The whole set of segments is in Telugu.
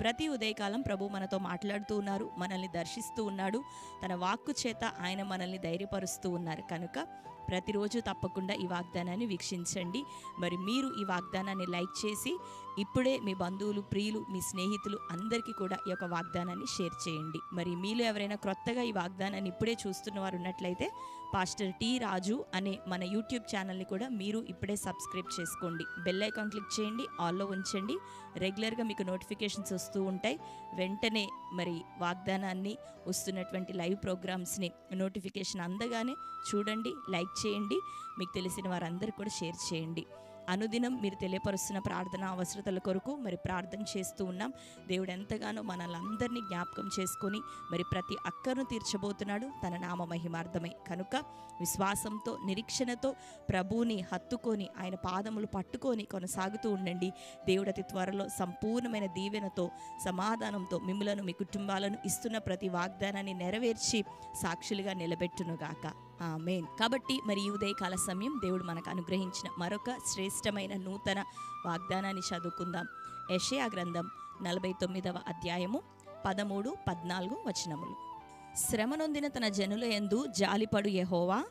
ప్రతి ఉదయకాలం ప్రభు మనతో మాట్లాడుతూ ఉన్నారు మనల్ని దర్శిస్తూ ఉన్నాడు. తన వాక్కు చేత ఆయన మనల్ని ధైర్యపరుస్తూ ఉన్నారు. కనుక ప్రతిరోజు తప్పకుండా ఈ వాగ్దానాన్ని వీక్షించండి. మరి మీరు ఈ వాగ్దానాన్ని లైక్ చేసి ఇప్పుడే మీ బంధువులు ప్రియులు మీ స్నేహితులు అందరికీ కూడా ఈ యొక్క వాగ్దానాన్ని షేర్ చేయండి. మరి మీలో ఎవరైనా క్రొత్తగా ఈ వాగ్దానాన్ని ఇప్పుడే చూస్తున్న వారు ఉన్నట్లయితే పాస్టర్ టి రాజు అనే మన యూట్యూబ్ ఛానల్ని కూడా మీరు ఇప్పుడే సబ్స్క్రైబ్ చేసుకోండి. బెల్ ఐకాన్ క్లిక్ చేయండి ఆల్లో ఉంచండి. రెగ్యులర్గా మీకు నోటిఫికేషన్స్ వస్తూ ఉంటాయి. వెంటనే మరి వాగ్దానాన్ని వస్తున్నటువంటి లైవ్ ప్రోగ్రామ్స్ని నోటిఫికేషన్ అందగానే చూడండి లైక్ చేయండి. మీకు తెలిసిన వారందరూ కూడా షేర్ చేయండి. అనుదినం మీరు తెలియపరుస్తున్న ప్రార్థన అవసరతల కొరకు మరి ప్రార్థన చేస్తూ ఉన్నాం. దేవుడు ఎంతగానో మనల్ని అందరినీ జ్ఞాపకం చేసుకొని మరి ప్రతి అక్కరును తీర్చబోతున్నాడు. తన నామ మహిమార్థమే. కనుక విశ్వాసంతో నిరీక్షణతో ప్రభువుని హత్తుకొని ఆయన పాదములు పట్టుకొని కొనసాగుతూ ఉండండి. దేవుడు అతి త్వరలో సంపూర్ణమైన దీవెనతో సమాధానంతో మిమ్మలను మీ కుటుంబాలను ఇస్తున్న ప్రతి వాగ్దానాన్ని నెరవేర్చి సాక్షులుగా నిలబెట్టునుగాక. ఆమెన్. కాబట్టి మరి ఈ ఉదయకాల సమయం దేవుడు మనకు అనుగ్రహించిన మరొక శ్రేష్టమైన నూతన వాగ్దానాన్ని చదువుకుందాం. యషయా గ్రంథం నలభై తొమ్మిదవ అధ్యాయము పదమూడు పద్నాలుగు వచనములు. శ్రమనొందిన తన జనుల యందు జాలిపడు యహోవా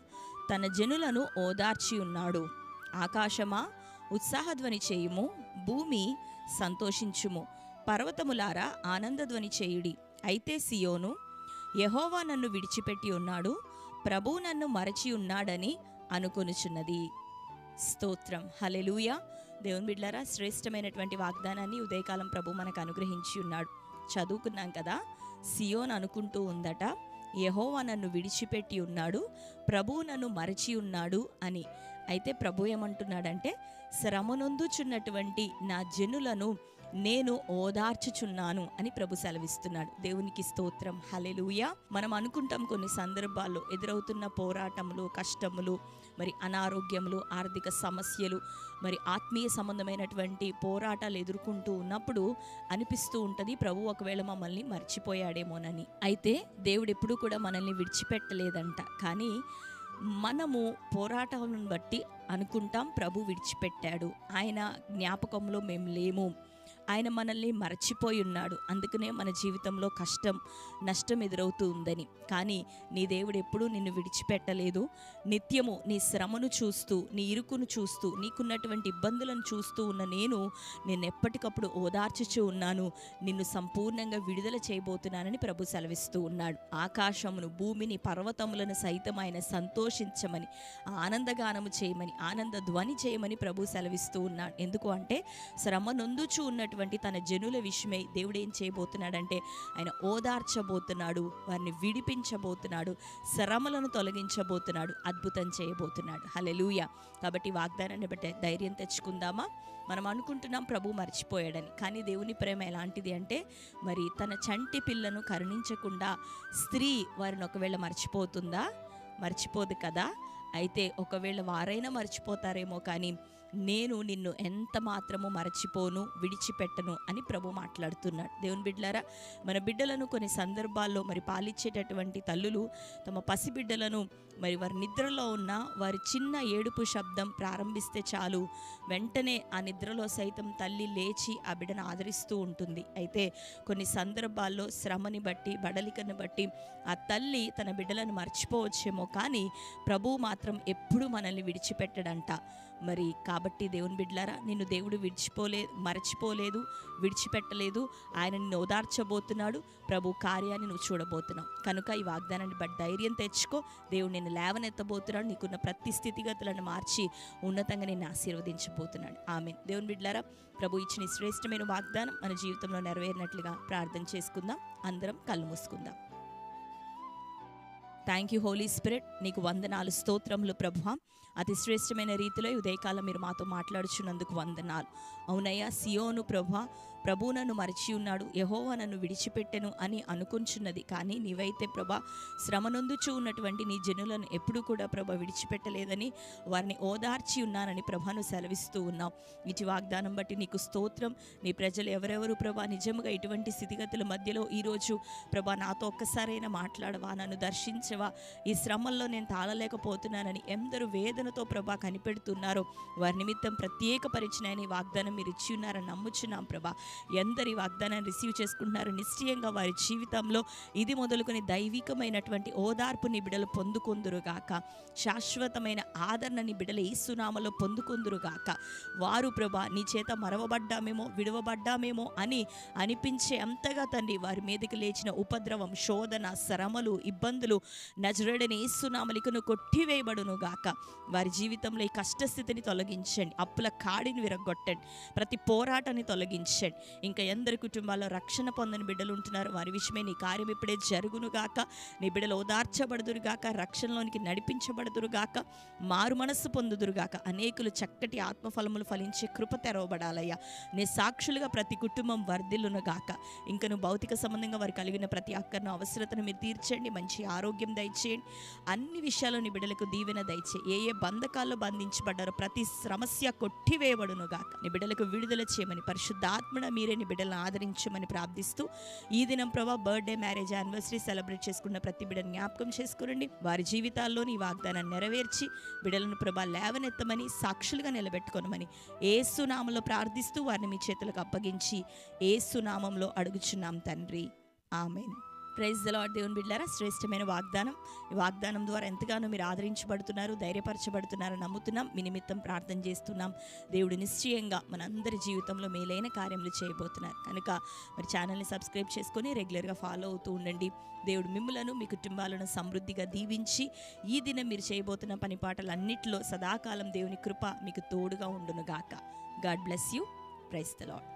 తన జనులను ఓదార్చి ఉన్నాడు. ఆకాశమా ఉత్సాహధ్వని చేయుము భూమి సంతోషించుము. పర్వతములారా ఆనందధ్వని చేయుడి. అయితే సియోను యహోవా నన్ను విడిచిపెట్టి ఉన్నాడు. ప్రభు నన్ను మరచి ఉన్నాడని అనుకొనుచున్నది. స్తోత్రం. హలెలూయ దేవుని బిడ్లారా శ్రేష్టమైనటువంటి వాగ్దానాన్ని ఉదయకాలం ప్రభు మనకు అనుగ్రహించి ఉన్నాడు. చదువుకున్నాం కదా సియోన్ అనుకుంటూ ఉందట యహోవా నన్ను విడిచిపెట్టి ఉన్నాడు ప్రభు నన్ను మరచి ఉన్నాడు అని. అయితే ప్రభు ఏమంటున్నాడంటే శ్రమనొందుచున్నటువంటి నా జనులను నేను ఓదార్చుచున్నాను అని ప్రభు సెలవిస్తున్నాడు. దేవునికి స్తోత్రం. హలెలుయ మనం అనుకుంటాం కొన్ని సందర్భాల్లో ఎదురవుతున్న పోరాటములు కష్టములు మరి అనారోగ్యములు ఆర్థిక సమస్యలు మరి ఆత్మీయ సంబంధమైనటువంటి పోరాటాలు ఎదుర్కొంటూ ఉన్నప్పుడు అనిపిస్తూ ఉంటుంది ప్రభు ఒకవేళ మమ్మల్ని మర్చిపోయాడేమోనని. అయితే దేవుడు ఎప్పుడూ కూడా మనల్ని విడిచిపెట్టలేదంట. కానీ మనము పోరాటాలను బట్టి అనుకుంటాం ప్రభు విడిచిపెట్టాడు. ఆయన జ్ఞాపకంలో మేము లేము. ఆయన మనల్ని మరచిపోయి ఉన్నాడు. అందుకనే మన జీవితంలో కష్టం నష్టం ఎదురవుతూ ఉందని. కానీ నీ దేవుడు ఎప్పుడూ నిన్ను విడిచిపెట్టలేదు. నిత్యము నీ శ్రమను చూస్తూ నీ ఇరుకును చూస్తూ నీకున్నటువంటి ఇబ్బందులను చూస్తూ ఉన్న నేను నిన్ను ఎప్పటికప్పుడు ఓదార్చుచూ ఉన్నాను. నిన్ను సంపూర్ణంగా విడుదల చేయబోతున్నానని ప్రభు సెలవిస్తూ ఉన్నాడు. ఆకాశమును భూమిని పర్వతములను సైతం ఆయన సంతోషించమని ఆనందగానము చేయమని ఆనంద ధ్వని చేయమని ప్రభు సెలవిస్తూ ఉన్నాడు. ఎందుకు అంటే శ్రమ నొందుచూ ఉన్నటువంటి తన జనుల విషయమై దేవుడు ఏం చేయబోతున్నాడంటే ఆయన ఓదార్చబోతున్నాడు వారిని విడిపించబోతున్నాడు శ్రమలను తొలగించబోతున్నాడు అద్భుతం చేయబోతున్నాడు. హలెలూయ కాబట్టి వాగ్దానాన్ని బట్టి ధైర్యం తెచ్చుకుందామా? మనం అనుకుంటున్నాం ప్రభు మర్చిపోయాడని. కానీ దేవుని ప్రేమ ఎలాంటిది అంటే మరి తన చంటి పిల్లను కరుణించకుండా స్త్రీ వారిని ఒకవేళ మర్చిపోతుందా? మర్చిపోదు కదా? అయితే ఒకవేళ వారైనా మర్చిపోతారేమో కానీ నేను నిన్ను ఎంత మాత్రము మరచిపోను విడిచిపెట్టను అని ప్రభు మాట్లాడుతున్నాడు. దేవుని బిడ్డలారా మన బిడ్డలను కొన్ని సందర్భాల్లో మరి పాలిచ్చేటటువంటి తల్లులు తమ పసిబిడ్డలను మరి వారి నిద్రలో ఉన్న వారి చిన్న ఏడుపు శబ్దం ప్రారంభిస్తే చాలు వెంటనే ఆ నిద్రలో సైతం తల్లి లేచి ఆ బిడ్డను ఆదరిస్తూ ఉంటుంది. అయితే కొన్ని సందర్భాల్లో శ్రమని బట్టి బడలికను బట్టి ఆ తల్లి తన బిడ్డలను మర్చిపోవచ్చేమో కానీ ప్రభు మాత్రం ఎప్పుడూ మనల్ని విడిచిపెట్టడంట. మరి కాబట్టి కాబట్టి దేవుని బిడ్డలారా నిన్ను దేవుడు విడిచిపోలే మరచిపోలేదు విడిచిపెట్టలేదు. ఆయన నిన్ను ఓదార్చబోతున్నాడు. ప్రభు కార్యాన్ని నువ్వు చూడబోతున్నావు. కనుక ఈ వాగ్దానాన్ని బట్టి ధైర్యం తెచ్చుకో. దేవుడు నిన్ను లేవనెత్తబోతున్నాడు. నీకున్న ప్రతి స్థితిగతులను మార్చి ఉన్నతంగా నిన్ను ఆశీర్వదించబోతున్నాడు. ఆమె దేవుని బిడ్డలారా ప్రభు ఇచ్చిన శ్రేష్టమైన వాగ్దానం మన జీవితంలో నెరవేరినట్లుగా ప్రార్థన చేసుకుందాం. అందరం కళ్ళు మూసుకుందాం. థ్యాంక్ యూ హోలీ స్పిరిట్ నీకు వందనాలు స్తోత్రములు ప్రభు అతి శ్రేష్టమైన రీతిలో ఉదయకాలం మీరు మాతో మాట్లాడుచున్నందుకు వందనాలు. అవునయ్యా సియోను ప్రభు ప్రభు నన్ను మరచి ఉన్నాడు యహోవా నన్ను విడిచిపెట్టెను అని అనుకుంటున్నది కానీ నీవైతే ప్రభా శ్రమనొందుచు ఉన్నటువంటి నీ జనులను ఎప్పుడు కూడా ప్రభ విడిచిపెట్టలేదని వారిని ఓదార్చి ఉన్నానని ప్రభను సెలవిస్తూ ఉన్నావు ఇటు వాగ్దానం బట్టి నీకు స్తోత్రం. నీ ప్రజలు ఎవరెవరు ప్రభా నిజముగా ఇటువంటి స్థితిగతుల మధ్యలో ఈరోజు ప్రభా నాతో ఒక్కసారైనా మాట్లాడవా నన్ను దర్శించవా? ఈ శ్రమల్లో నేను తాళలేకపోతున్నానని ఎందరు వేదనతో ప్రభా కనిపెడుతున్నారో వారి నిమిత్తం ప్రత్యేక పరిచయాన్ని వాగ్దానం మీరు ఇచ్చి ఉన్నారని నమ్ముచున్నాం ప్రభా. ఎందరి వాగ్దానాన్ని రిసీవ్ చేసుకుంటున్నారు. నిశ్చయంగా వారి జీవితంలో ఇది మొదలుకొని దైవికమైనటువంటి ఓదార్పుని బిడలు పొందుకుందురుగాక శాశ్వతమైన ఆదరణని బిడలు ఈ సునామలో పొందుకుందురుగాక వారు ప్రభా నీ చేత మరవబడ్డామేమో విడవబడ్డామేమో అని అనిపించే అంతగా తండ్రి వారి మీదకి లేచిన ఉపద్రవం శోధన శ్రమలు ఇబ్బందులు నజరుడని ఈసునామలికను కొట్టివేయబడును గాక. వారి జీవితంలో ఈ కష్టస్థితిని తొలగించండి. అప్పుల కాడిని విరగొట్టండి ప్రతి పోరాటాన్ని తొలగించండి. ఇంకా ఎందరి కుటుంబాల్లో రక్షణ పొందని బిడ్డలు ఉంటున్నారు. వారి విషయమే నీ కార్యం ఇప్పుడే జరుగును గాక. నీ బిడ్డలు ఓదార్చబడుదురుగాక రక్షణలోనికి నడిపించబడుదురుగాక మారు మనస్సు పొందుదురుగాక అనేకులు చక్కటి ఆత్మఫలములు ఫలించే కృప తెరవబడాలయ్యా. నీ సాక్షులుగా ప్రతి కుటుంబం వర్ధిల్లును గాక. ఇంకను భౌతిక సంబంధంగా వారు కలిగిన ప్రతి అక్కర్ను అవసరతను మీరు తీర్చండి. మంచి ఆరోగ్యం దయచేయండి. అన్ని విషయాల్లో నీ బిడ్డలకు దీవెన దయచే. ఏ ఏ బంధకాల్లో బంధించబడ్డారో ప్రతి సమస్య కొట్టివేయబడును గాక. నీ బిడ్డలకు విడుదల చేయమని పరిశుద్ధాత్మడ మీరే నీ బిడ్డలను ఆదరించమని ప్రార్థిస్తూ ఈ దినం ప్రభా బర్త్డే మ్యారేజ్ యానివర్సరీ సెలబ్రేట్ చేసుకున్న ప్రతి బిడ్డను జ్ఞాపకం చేసుకురండి. వారి జీవితాల్లో నీ వాగ్దానాన్ని నెరవేర్చి బిడ్డలను ప్రభా లేవనెత్తమని సాక్షులుగా నిలబెట్టుకొనమని ఏసునామంలో ప్రార్థిస్తూ వారిని మీ చేతులకు అప్పగించి ఏసునామంలో అడుగుచున్నాం తండ్రి. ఆమెను. ప్రైజ్ లాడ్ దేవుని బిడ్డారా శ్రేష్టమైన వాగ్దానం. ఈ వాగ్దానం ద్వారా ఎంతగానో మీరు ఆదరించబడుతున్నారు ధైర్యపరచబడుతున్నారు నమ్ముతున్నాం. మీ నిమిత్తం ప్రార్థన చేస్తున్నాం. దేవుడు నిశ్చయంగా మనందరి జీవితంలో మేలైన కార్యములు చేయబోతున్నారు. కనుక మరి ఛానల్ని సబ్స్క్రైబ్ చేసుకొని రెగ్యులర్గా ఫాలో అవుతూ ఉండండి. దేవుడు మిమ్మలను మీ కుటుంబాలను సమృద్ధిగా దీవించి ఈ దినం మీరు చేయబోతున్న పని పాటలన్నింటిలో సదాకాలం దేవుని కృప మీకు తోడుగా ఉండును గాక God bless you praise the Lord